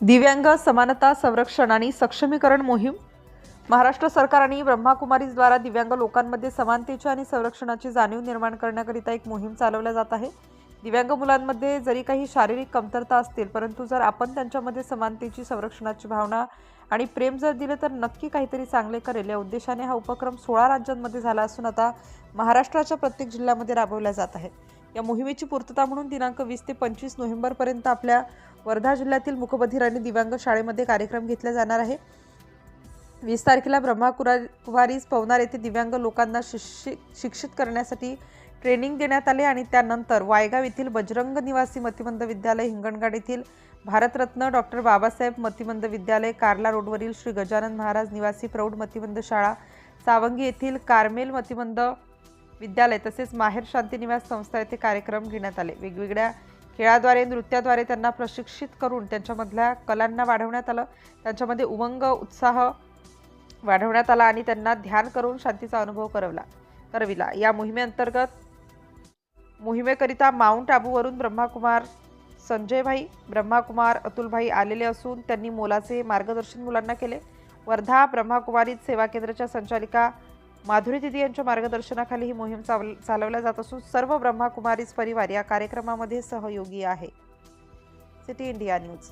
दिव्यांग समानता संरक्षण आणि सक्षमीकरण मोहीम. महाराष्ट्र सरकार आणि ब्रह्माकुमारीद्वारा दिव्यांग लोकांमध्ये समानतेची आणि संरक्षणाची जाणीव निर्माण करण्याकरिता एक मोहीम चालवल्या जात आहे. दिव्यांग मुलांमध्ये जरी काही शारीरिक कमतरता असतील परंतु जर आपण त्यांच्यामध्ये समानतेची संरक्षणाची भावना आणि प्रेम जर दिलं तर नक्की काहीतरी चांगले करेल. या उद्देशाने हा उपक्रम सोळा राज्यांमध्ये झाला असून आता महाराष्ट्राच्या प्रत्येक जिल्ह्यामध्ये राबवला जात आहे. या मोहिमेची पूर्तता म्हणून दिनांक वीस ते पंचवीस नोव्हेंबरपर्यंत आपल्या वर्धा जिल्ह्यातील मुखबधीर आणि दिव्यांग शाळेमध्ये कार्यक्रम घेतला जाणार आहे. वीस तारखेला ब्रह्माकुरा कुवारीस पवनार येथे दिव्यांग लोकांना शिक्षि शिक्षित करण्यासाठी ट्रेनिंग देण्यात आले आणि त्यानंतर वायगाव येथील बजरंग निवासी मतिमंद विद्यालय हिंगणघाट येथील भारतरत्न डॉक्टर बाबासाहेब मतिमंद विद्यालय कार्ला रोडवरील श्री गजानन महाराज निवासी प्रौढ मतिमंद शाळा सावंगी येथील कार्मेल मतिमंद विद्यालय तसेच माहेर शांतिनिवास संस्था येथे कार्यक्रम घेण्यात आले. वेगवेगळ्या खेळाद्वारे नृत्याद्वारे त्यांना प्रशिक्षित करून त्यांच्यामधल्या कलांना वाढवण्यात आलं. त्यांच्यामध्ये उमंग उत्साह वाढवण्यात आला आणि त्यांना ध्यान करून शांतीचा अनुभव करवला. करविला. या मोहिमेअंतर्गत मोहिमेकरिता माउंट आबूवरून ब्रह्माकुमार संजयभाई ब्रह्माकुमार अतुलभाई आलेले असून त्यांनी मोलाचे मार्गदर्शन मुलांना केले. वर्धा ब्रह्माकुमारीत सेवा केंद्राच्या संचालिका माधुरी दिदी यांच्या मार्गदर्शनाखाली ही मोहीम चाल चालवल्या जात असून सर्व ब्रह्माकुमारीज परिवार या कार्यक्रमामध्ये सहयोगी आहे. City India news.